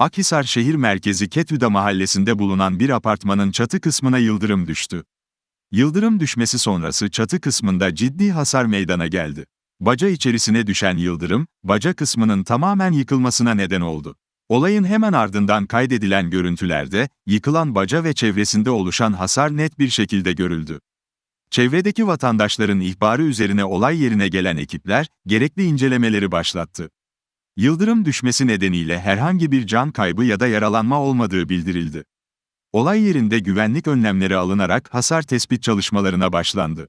Akhisar şehir merkezi Ketüda mahallesinde bulunan bir apartmanın çatı kısmına yıldırım düştü. Yıldırım düşmesi sonrası çatı kısmında ciddi hasar meydana geldi. Baca içerisine düşen yıldırım, baca kısmının tamamen yıkılmasına neden oldu. Olayın hemen ardından kaydedilen görüntülerde, yıkılan baca ve çevresinde oluşan hasar net bir şekilde görüldü. Çevredeki vatandaşların ihbarı üzerine olay yerine gelen ekipler, gerekli incelemeleri başlattı. Yıldırım düşmesi nedeniyle herhangi bir can kaybı ya da yaralanma olmadığı bildirildi. Olay yerinde güvenlik önlemleri alınarak hasar tespit çalışmalarına başlandı.